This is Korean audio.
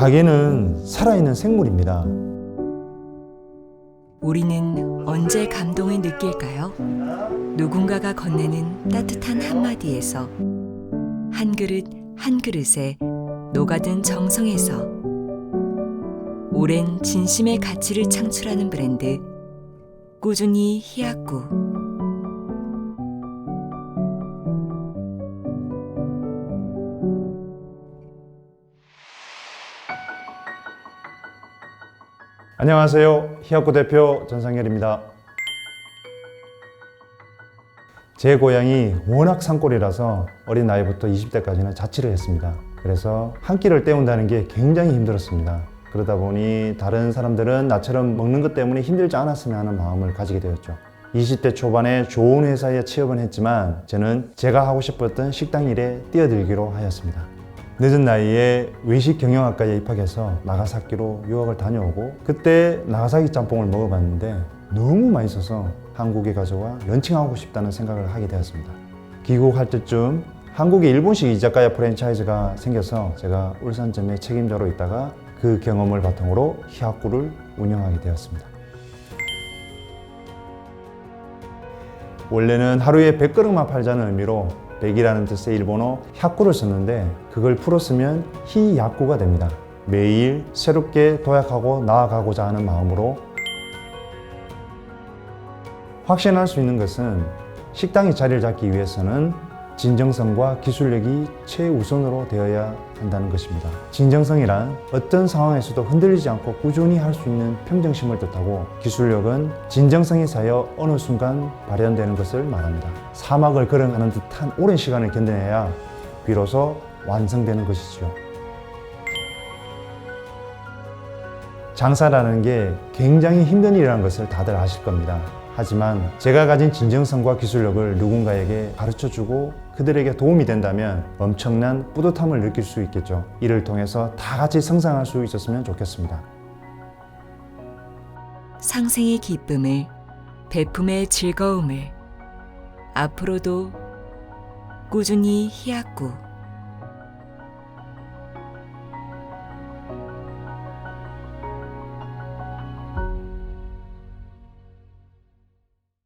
가게는 살아있는 생물입니다. 우리는 언제 감동을 느낄까요? 누군가가 건네는 따뜻한 한마디에서 한 그릇 한 그릇에 녹아든 정성에서 오랜 진심의 가치를 창출하는 브랜드 꾸준히 히야꾸 안녕하세요. 히야코 대표 전상열입니다. 제 고향이 워낙 산골이라서 어린 나이부터 20대까지는 자취를 했습니다. 그래서 한 끼를 때운다는 게 굉장히 힘들었습니다. 그러다 보니 다른 사람들은 나처럼 먹는 것 때문에 힘들지 않았으면 하는 마음을 가지게 되었죠. 20대 초반에 좋은 회사에 취업은 했지만 저는 제가 하고 싶었던 식당 일에 뛰어들기로 하였습니다. 늦은 나이에 외식 경영학과에 입학해서 나가사키로 유학을 다녀오고 그때 나가사키 짬뽕을 먹어봤는데 너무 맛있어서 한국에 가져와 런칭하고 싶다는 생각을 하게 되었습니다. 귀국할 때쯤 한국에 일본식 이자카야 프랜차이즈가 생겨서 제가 울산점의 책임자로 있다가 그 경험을 바탕으로 히아쿠를 운영하게 되었습니다. 원래는 하루에 100그릇만 팔자는 의미로 100이라는 뜻의 일본어 야쿠를 썼는데 그걸 풀어 쓰면 히야쿠가 됩니다. 매일 새롭게 도약하고 나아가고자 하는 마음으로 확신할 수 있는 것은 식당이 자리를 잡기 위해서는 진정성과 기술력이 최우선으로 되어야 한다는 것입니다. 진정성이란 어떤 상황에서도 흔들리지 않고 꾸준히 할 수 있는 평정심을 뜻하고 기술력은 진정성이 쌓여 어느 순간 발현되는 것을 말합니다. 사막을 걸어가는 듯한 오랜 시간을 견뎌내야 비로소 완성되는 것이지요. 장사라는 게 굉장히 힘든 일이라는 것을 다들 아실 겁니다. 하지만 제가 가진 진정성과 기술력을 누군가에게 가르쳐 주고 그들에게 도움이 된다면 엄청난 뿌듯함을 느낄 수 있겠죠. 이를 통해서 다 같이 성장할 수 있었으면 좋겠습니다. 상생의 기쁨을 배품의 즐거움을 앞으로도 꾸준히 히야꾸